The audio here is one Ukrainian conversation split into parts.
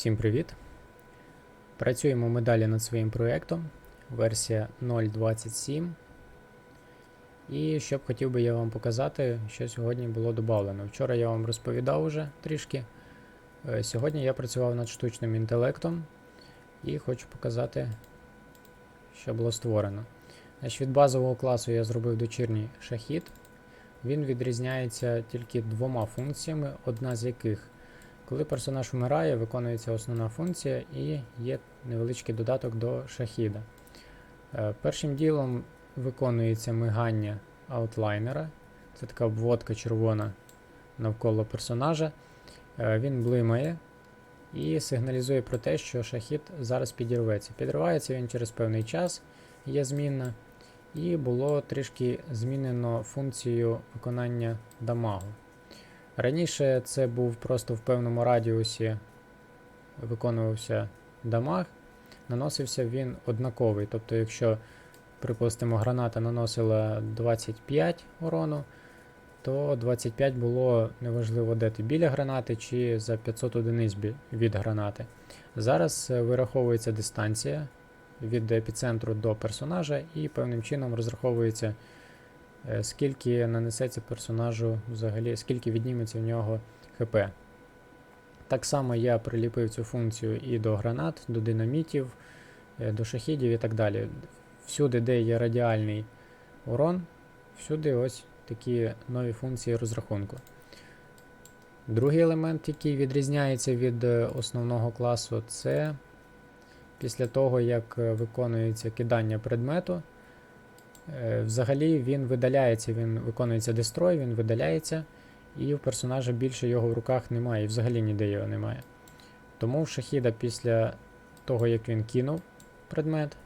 Всім привіт! Працюємо ми далі над своїм проєктом, версія 0.27. І що б хотів би я вам показати, що сьогодні було додано. Вчора я вам розповідав уже трішки. Е, Сьогодні я працював над штучним інтелектом і хочу показати, що було створено. Значить, від базового класу я зробив дочірній шахід. Він відрізняється тільки двома функціями, одна з яких коли персонаж вмирає, виконується основна функція і є невеличкий додаток до шахіда. Е, Першим ділом виконується мигання аутлайнера. Це така обводка червона навколо персонажа. Е, Він блимає і сигналізує про те, що шахід зараз підірветься. Підривається він через певний час, є змінна, і було трішки змінено функцію виконання дамагу. Раніше це був просто в певному радіусі виконувався дамаг, наносився він однаковий. Тобто, якщо, припустимо, граната наносила 25 урону, то 25 було неважливо, де ти біля гранати чи за 500 одиниць від гранати. Зараз е, вираховується дистанція від епіцентру до персонажа і певним чином розраховується скільки нанесеться персонажу взагалі, скільки відніметься в нього ХП. Так само я приліпив цю функцію і до гранат, до динамітів, е, до шахідів і так далі. Всюди, де є радіальний урон, всюди ось такі нові функції розрахунку. Другий елемент, який відрізняється від е, основного класу, це після того, як е, виконується кидання предмету. Е, Взагалі він видаляється, він виконується дестрой, він видаляється, і в персонажа більше його в руках немає, і взагалі ніде його немає. Тому в шахіда після того, як він кинув предмет,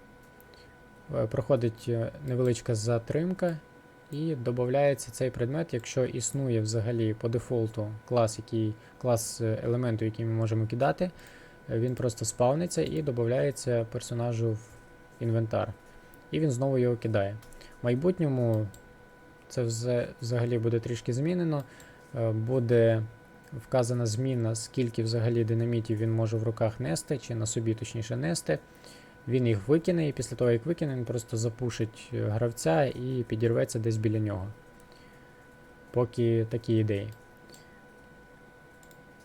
е, проходить е, невеличка затримка, і додається цей предмет, якщо існує взагалі по дефолту клас, який, клас елементу, який ми можемо кидати, він просто спавниться і додається персонажу в інвентар. І він знову його кидає. В майбутньому це взагалі буде трішки змінено. Е, Буде вказана зміна, скільки взагалі динамітів він може в руках нести, чи на собі точніше нести. Він їх викине, і після того, як викине, він просто запушить е, гравця і підірветься десь біля нього. Поки такі ідеї.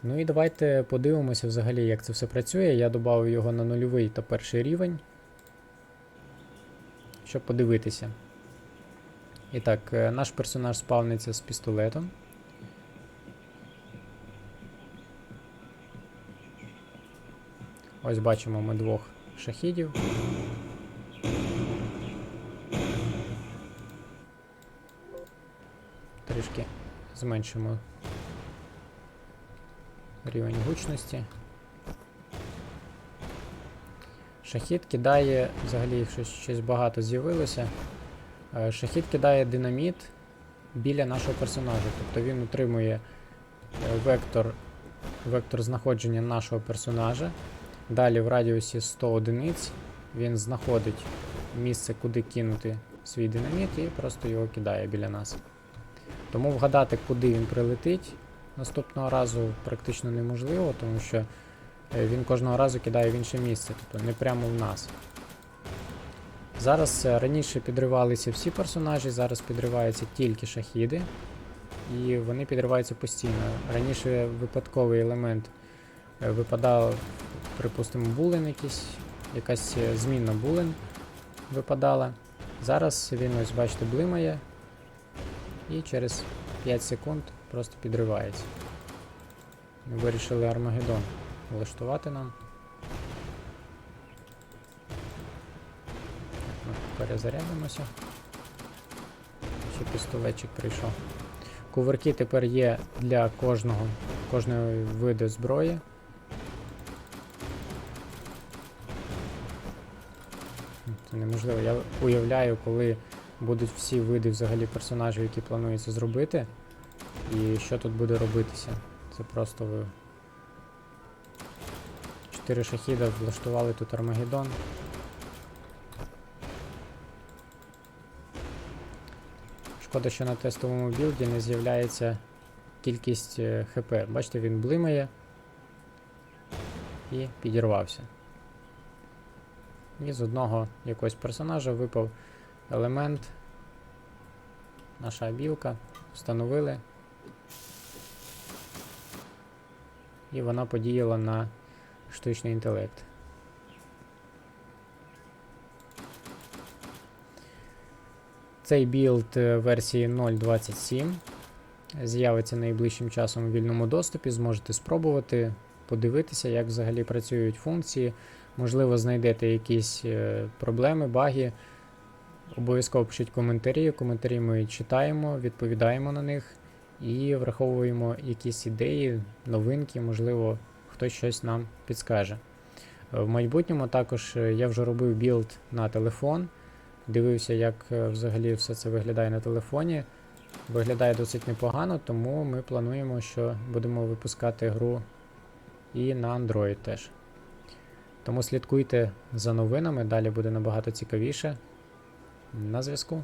Ну і давайте подивимося взагалі, як це все працює. Я додав його на нульовий та перший рівень щоб подивитися. І так, е, наш персонаж спавниться з пістолетом. Ось бачимо ми двох шахідів. Трішки зменшимо рівень гучності. Шахід кидає, взагалі щось, щось багато з'явилося. Е, Шахід кидає динаміт біля нашого персонажа. Тобто він утримує е, вектор, вектор знаходження нашого персонажа. Далі в радіусі 100 одиниць він знаходить місце, куди кинути свій динаміт і просто його кидає біля нас. Тому вгадати, куди він прилетить наступного разу практично неможливо, тому що е, він кожного разу кидає в інше місце, тобто не прямо в нас. Зараз е, раніше підривалися всі персонажі, зараз підриваються тільки шахіди, і вони підриваються постійно. Раніше випадковий елемент е, випадав, припустимо, булен якийсь, якась е, змінна булен випадала. Зараз він ось, бачите, блимає і через 5 секунд просто підривається. Ми вирішили Армагеддон влаштувати нам. Так, ми перезарядимося. Ще пістолетчик прийшов. Кувырки тепер є для кожного, кожної виду зброї. Це неможливо. Я уявляю, коли будуть всі види взагалі персонажів, які планується зробити. І що тут буде робитися? Це просто ви. Чотири шахіда влаштували тут Армагеддон. Шкода, що на тестовому білді не з'являється кількість е, ХП. Бачите, він блимає. і підірвався. І з одного якогось персонажа випав елемент. Наша білка. Встановили. І вона подіяла на штучний інтелект. Цей білд е, версії 0.27 з'явиться найближчим часом у вільному доступі. Зможете спробувати, подивитися, як взагалі працюють функції. Можливо, знайдете якісь е, проблеми, баги. Обов'язково пишіть коментарі. Коментарі ми читаємо, відповідаємо на них і враховуємо якісь ідеї, новинки, можливо, хтось щось нам підскаже. Е, В майбутньому також я вже робив білд на телефон. Дивився, як е, взагалі все це виглядає на телефоні. Виглядає досить непогано, тому ми плануємо, що будемо випускати гру і на Android теж. Тому слідкуйте за новинами, далі буде набагато цікавіше. На зв'язку.